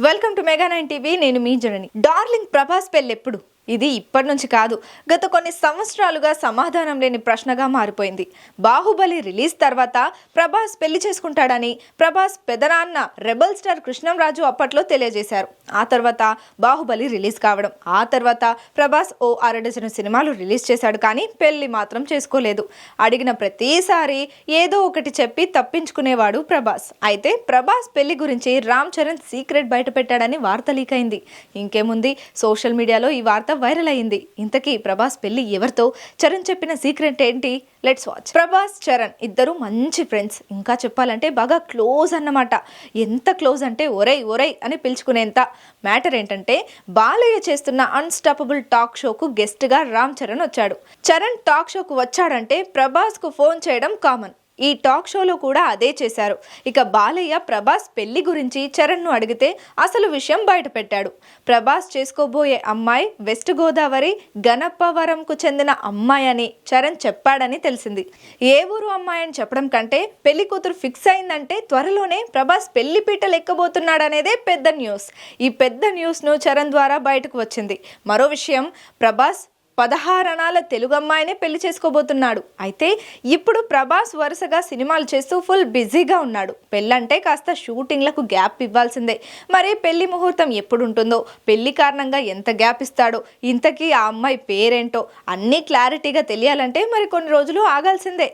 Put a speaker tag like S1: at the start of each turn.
S1: Welcome to Mega nine TV నేను మీ జనని. Darling Prabhas పెళ్ళెప్పుడు? ఇది ఇప్పటి నుంచి కాదు. గత కొన్ని సంవత్సరాలుగా సమాధానం లేని ప్రశ్నగా మారిపోయింది. బాహుబలి రిలీజ్ తర్వాత ప్రభాస్ పెళ్ళి చేసుకుంటాడని ప్రభాస్ పెదనాన్న రెబల్ స్టార్ కృష్ణంరాజు అప్పట్లో తెలియజేశారు. ఆ తర్వాత బాహుబలి రిలీజ్ కావడం ఆ తర్వాత ప్రభాస్ ఓ అరడజను సినిమాలు రిలీజ్ చేశాడు కానీ పెళ్ళి మాత్రం చేసుకోలేదు. అడిగిన ప్రతిసారి ఏదో ఒకటి చెప్పి తప్పించుకునేవాడు ప్రభాస్. అయితే ప్రభాస్ పెళ్ళి గురించి రామ్ చరణ్ సీక్రెట్ బయటపెట్టాడని వార్త లీక్ అయింది. ఇంకేముంది? సోషల్ మీడియాలో ఈ వార్త వైరల్ అయింది. ఇంతకీ ప్రభాస్ పెళ్ళి ఎవరితో? చరణ్ చెప్పిన సీక్రెట్ ఏంటి? లెట్స్ వాచ్ ప్రభాస్ చరణ్ ఇద్దరు మంచి ఫ్రెండ్స్ ఇంకా చెప్పాలంటే బాగా క్లోజ్ అన్నమాట. ఎంత క్లోజ్ అంటే ఒరై ఒరై అని పిలుచుకునేంత. మ్యాటర్ ఏంటంటే బాలయ్య చేస్తున్న అన్స్టాపబుల్ టాక్ షోకు గెస్ట్గా రామ్ చరణ్ వచ్చాడు. చరణ్ టాక్ షోకు వచ్చాడంటే ప్రభాస్కు ఫోన్ చేయడం కామన్ ఈ టాక్ షోలో కూడా అదే చేశారు. ఇక బాలయ్య ప్రభాస్ పెళ్ళి గురించి చరణ్ను అడిగితే అసలు విషయం బయట పెట్టాడు ప్రభాస్ చేసుకోబోయే అమ్మాయి వెస్ట్ గోదావరి గణపవరంకు చెందిన అమ్మాయి అని చరణ్ చెప్పాడని తెలిసింది. ఏ ఊరు అమ్మాయి అని చెప్పడం కంటే పెళ్ళి కూతురు ఫిక్స్ అయిందంటే త్వరలోనే ప్రభాస్ పెళ్ళి పీటలు ఎక్కబోతున్నాడనేదే పెద్ద న్యూస్. ఈ పెద్ద న్యూస్ను చరణ్ ద్వారా బయటకు వచ్చింది. మరో విషయం ప్రభాస్ పదహారణాల తెలుగు అమ్మాయినే పెళ్ళి చేసుకోబోతున్నాడు. అయితే ఇప్పుడు ప్రభాస్ వరుసగా సినిమాలు చేస్తూ ఫుల్ బిజీగా ఉన్నాడు. పెళ్ళంటే కాస్త షూటింగ్లకు గ్యాప్ ఇవ్వాల్సిందే. మరి పెళ్ళి ముహూర్తం ఎప్పుడు ఉంటుందో పెళ్ళి కారణంగా ఎంత గ్యాప్ ఇస్తాడో ఇంతకీ ఆ అమ్మాయి పేరేంటో అన్నీ క్లారిటీగా తెలియాలంటే మరి కొన్ని రోజులు ఆగాల్సిందే.